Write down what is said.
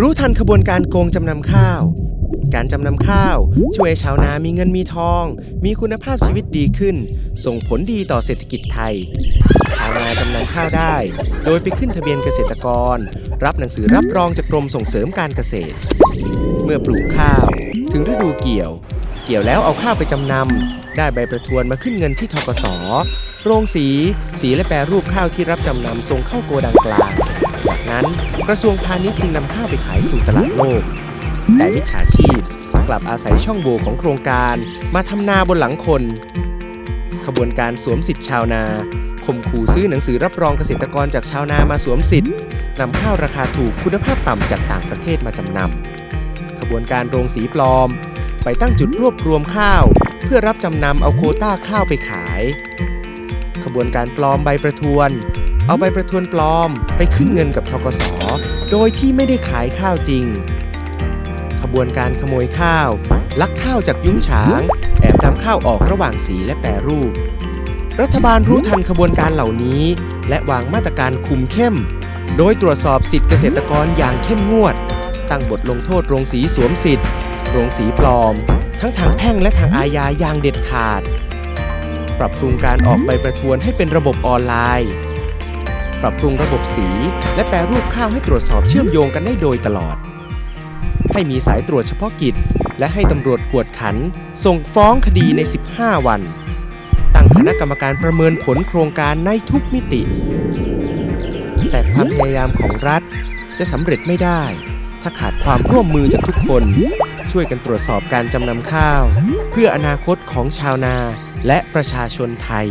รู้ทันขบวนการโกงจำนำข้าว การจำนำข้าว ช่วยชาวนามีเงินมีทอง มีคุณภาพชีวิตดีขึ้น ส่งผลดีต่อเศรษฐกิจไทย ชาวนาจำนำข้าวได้ โดยไปขึ้นทะเบียนเกษตรกร รับหนังสือรับรองจากกรมส่งเสริมการเกษตร เมื่อปลูกข้าว ถึงฤดูเกี่ยว เกี่ยวแล้วเอาข้าวไปจำนำได้ใบประทวนมาขึ้นเงินที่ทกสโรงสี สีและแปรรูปข้าวที่รับจำนำส่งเข้าโกดังกลาง นั้น กระทรวงพาณิชย์จึงนำข้าวไปขายสู่ตลาดโลก แต่มิจฉาชีพกลับอาศัยช่องโหว่ของโครงการ มาทำนาบนหลังคน ขบวนการสวมสิทธิ์ชาวนาข่มขู่ซื้อหนังสือรับรองเกษตรกรจากชาวนามาสวมสิทธิ์นำข้าวราคาถูกคุณภาพต่ำจากต่างประเทศมาจำนำขบวนการโรงสีปลอม ไปตั้งจุดรวบรวมข้าว เพื่อรับจำนำเอาโคต้าข้าวไปขาย ขบวนการปลอมใบประทวน เอาใบประทวนปลอมไปขึ้นเงินกับทกสโดยที่ไม่ได้ขายข้าวจริง ขบวนการขโมยข้าว ลักข้าวจากยุ้งฉาง แอบนำข้าวออกระหว่างสีและแปรรูป รัฐบาลรู้ทันขบวนการเหล่านี้ และวางมาตรการคุมเข้ม โดยตรวจสอบสิทธิเกษตรกรอย่างเข้มงวด ตั้งบทลงโทษโรงสีสวมสิทธิ์โรงสีปลอม ทั้งทางแพ่งและทางอาญาอย่างเด็ดขาด ปรับปรุงการออกใบประทวนให้เป็นระบบออนไลน์ ปรับปรุงระบบสี และแปรรูปข้าวให้ตรวจสอบเชื่อมโยงกันได้โดยตลอด ให้มีสายตรวจเฉพาะกิจ และให้ตำรวจกวดขัน ส่งฟ้องคดีใน 15 วัน ตั้งคณะกรรมการประเมินผลโครงการในทุกมิติ แต่ความพยายามของรัฐจะสำเร็จไม่ได้ ถ้าขาดความร่วมมือจากทุกคน ช่วยกันตรวจสอบการจำนำข้าว เพื่ออนาคตของชาวนาและประชาชนไทย